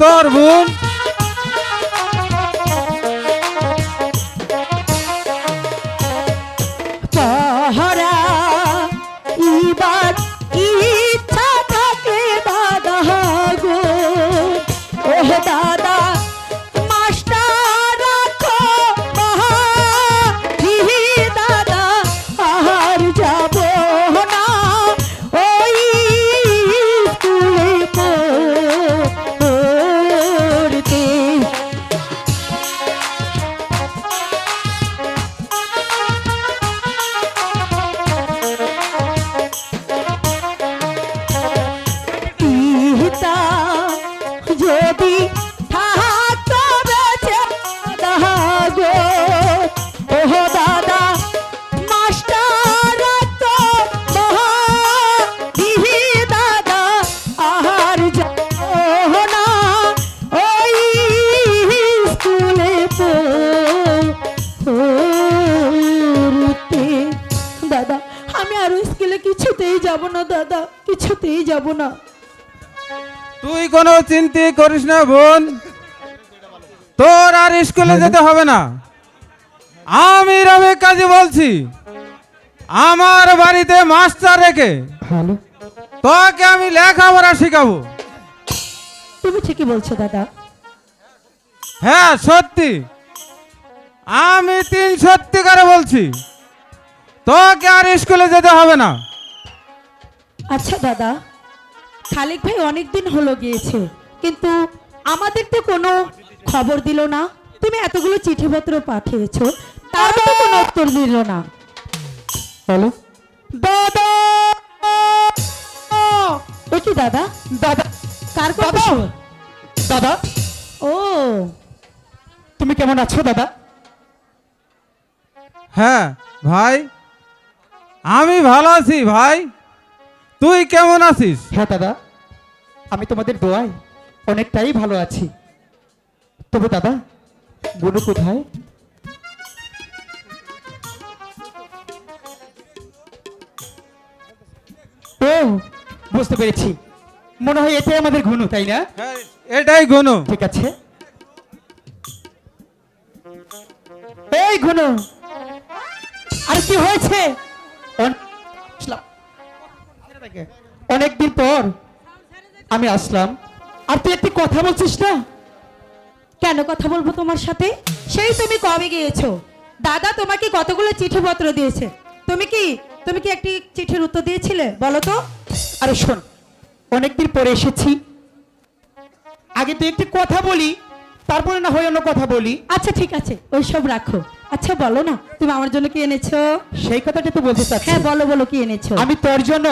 তোর বোন যাব না। তুই কোনো চিন্তা করিস না বোন। তোর আর স্কুলে যেতে হবে না। আমি রবি কাজী বলছি। আমার বাড়িতে মাস্টার রেখে তোকে আমি লেখাপড়া শিখাবো। তুমি ঠিকই বলছো দাদা। হ্যাঁ সত্যি। আমি তিন সত্যি করে বলছি। তোকে আর স্কুলে যেতে হবে না। আচ্ছা দাদা। খালিক ভাই অনেক দিন হলো গিয়েছে কিন্তু আমাদের তো কোনো খবর দিল না। তুমি এতগুলো চিঠিপত্র পাঠিয়েছো তারও তো কোনো উত্তর দিল না। হ্যালো দাদা! ও কি দাদা? দাদা। কার কথা দাদা! দাদা। ও। তুমি কেমন আছো দাদা? হ্যাঁ ভাই। আমি ভালো আছি ভাই। তুই কেমন আছিস? হ্যাঁ দাদা। আমি তোমাদের দোয়ায় অনেকটাই ভালো আছি। তবে দাদা বুনু কোথায়? ও বুঝতে পেরেছি। মনে হয় এটাই আমাদের ঘনু তাই না? হ্যাঁ এটাই ঘনু ঠিক আছে। এই ঘুনু আর কি হয়েছে। অনেকদিন পর আমি আসলাম। আর তুই একটি কথা বলছিস না? কেন কথা বলব তোমার সাথে? সেই তুমি কবে গিয়েছো? দাদা তোমাকে কতগুলো চিঠিপত্র দিয়েছে? তুমি কি তুমি কি একটি চিঠির উত্তর দিয়েছিলে? বলো তো। আরে শোন অনেকদিন পরে এসেছি। আগে তুই একটি কথা বলি তারপরে না হয় অন্য কথা বলি। আচ্ছা ঠিক আছে ওইসব রাখো। আচ্ছা বলো না তুমি আমার জন্য কি এনেছো? সেই কথাটা তো বলতে চাচ্ছি। হ্যাঁ বলো বলো কি এনেছো? আমি তোর জন্য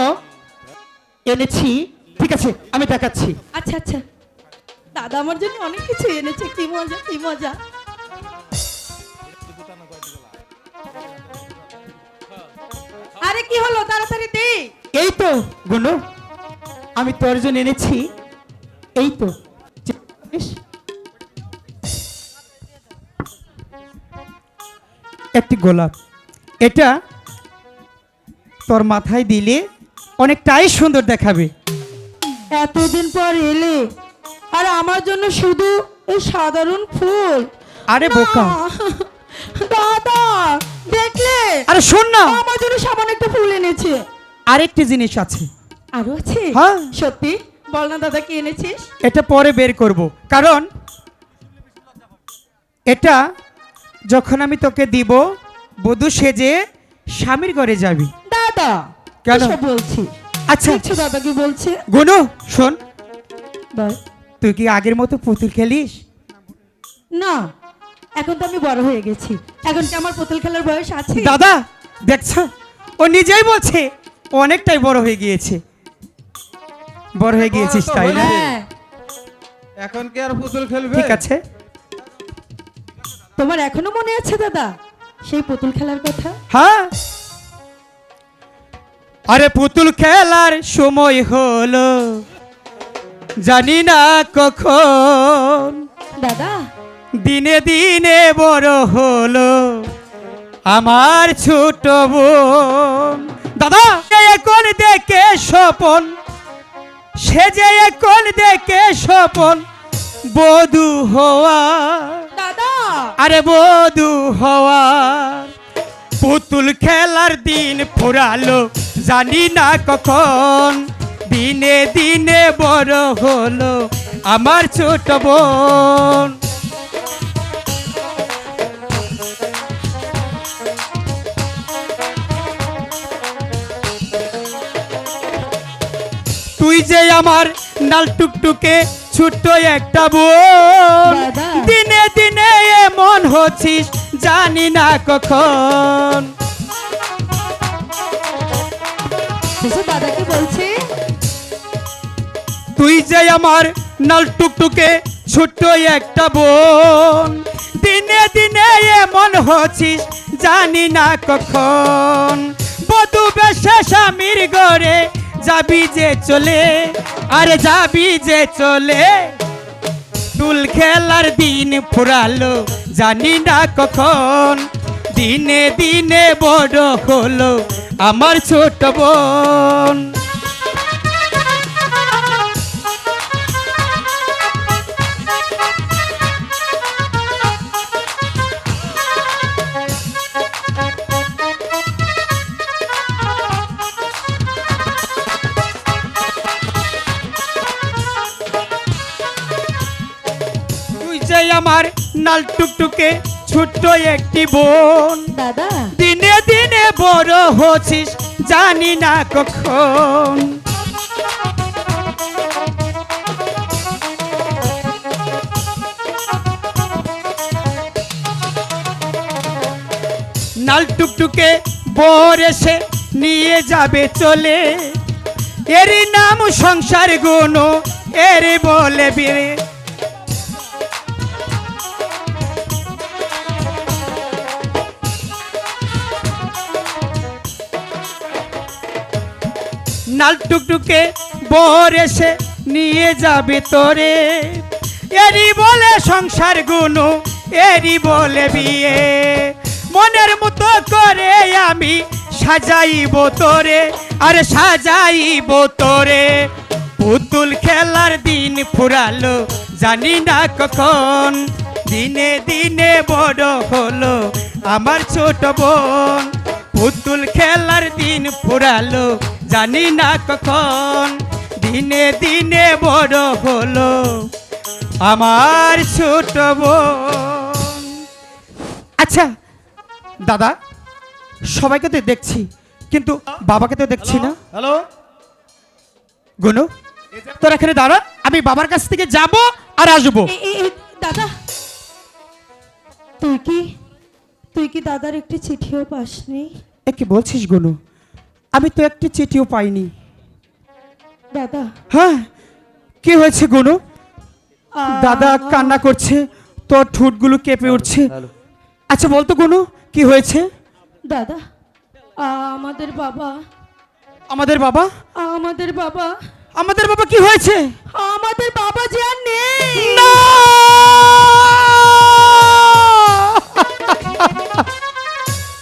এনেছি। ঠিক আছে আমি দেখাচ্ছি। আচ্ছা আচ্ছা। দাদা আমার জন্য অনেক কিছু এনেছে। কি মজা কি মজা। আরে কি হলো? তাড়াতাড়ি দে। এই তো গুনু। আমি তোর জন্য এনেছি। এই তো। একটি গোলাপ। এটা তোর মাথায় দিলে অনেকটাই সুন্দর দেখাবে। এতদিন পর এলে আর আমার জন্য শুধু এই সাধারণ ফুল। আরে বোকা। দাদা দেখলে? আরে শোন না। আমার জন্য সামান্য একটা ফুল এনেছে। আরেকটি জিনিস আছে। আরও আছে? হ্যাঁ। সত্যি? বল না দাদা কি এনেছিস? এটা পরে বের করব। কারণ এটা যখন আমি তোকে দিব বধূ সেজে স্বামীর ঘরে যাবি। দাদা কেন? বলছি। আচ্ছা। দেখছ দাদা কি বলছে? গুনু শোন। বল। তুই কি আগের মতো পুতুল খেলিস? না এখন তো আমি বড় হয়ে গেছি। এখন কি আমার পুতুল খেলার বয়স আছে? দাদা দেখছ? ও নিজেই বলছে ও অনেকটাই বড় হয়ে গিয়েছে। বড় হয়ে গিয়েছিস তাই না? হ্যাঁ এখন কি আর পুতুল খেলবে? ঠিক আছে। তোমার এখনও মনে আছে দাদা সেই পুতুল খেলার কথা? হ্যাঁ। আরে পুতুল খেলার সময় হলো। জানি না কখন। দাদা। দিনে দিনে বড় হলো আমার ছোট বোন। দাদা এখন দেখে স্বপন। সে যে কোন দেখে স্বপন বধু হওয়া। দাদা। আরে বধু হওয়া। পুতুল খেলার দিন ফুরালো। জানি না কখন। দিনে দিনে বড় হলো আমার ছোট বোন। তুই যে আমার নাল টুকটুকে ছোট্ট একটা বোন। দিনে দিনে এমন হচ্ছিস জানি না কখন। যে আমার নাল টুকটুকে ছোট্ট একটা বোন। দিনে দিনে এমন হচ্ছিস, জানি না কখন। বধু বেশে স্বামীর ঘরে যাবি যে চলে, আরে যাবি যে চলে। তুল খেলার দিন ফুরালো, জানি না কখন। দিনে দিনে বড় হলো আমার ছোট বোন। আমার নাল টুকটুকে ছোট্ট একটি বোন। দাদা দিনে দিনে বড় হচ্ছিস জানি না কখন। নাল টুকটুকে বর এসে নিয়ে যাবে চলে। এর নাম সংসার গুণ এর বলে বিরে। নাল টুকটুকে বর এসে নিয়ে যাবে তোরে। এরই বলে সংসার গুণ এরই বলে বিয়ে। মনের মতো করে আমি সাজাইব তোরে, আর সাজাইব তোরে। পুতুল খেলার দিন ফুরালো, জানি না কখন। দিনে দিনে বড় হলো আমার ছোট বোন। পুতুল খেলার দিন ফুরালো জানি না কখন দিনে দিনে বড় হলো আমার ছোট বোন। আচ্ছা দাদা সবাইকে তো দেখছি কিন্তু বাবাকে তো দেখছি না। হ্যালো? গুনু তোর এখানে দাঁড়া আমি বাবার কাছ থেকে যাব আর আসব। দাদা তুই কি তুই কি দাদার একটি চিঠিও পাসনি? এ কি বলছিস গুনু? আমি তো একটি চিঠিও পাইনি। দাদা। হ্যাঁ কি হয়েছে গুনু? দাদা কান্না করছে তোর ঠোঁটগুলো কেঁপে উঠছে। আচ্ছা বলতো গুনু কি হয়েছে? দাদা আমাদের বাবা। আমাদের বাবা? আমাদের বাবা। আমাদের বাবা কি হয়েছে? আমাদের বাবা যে আর নেই। না!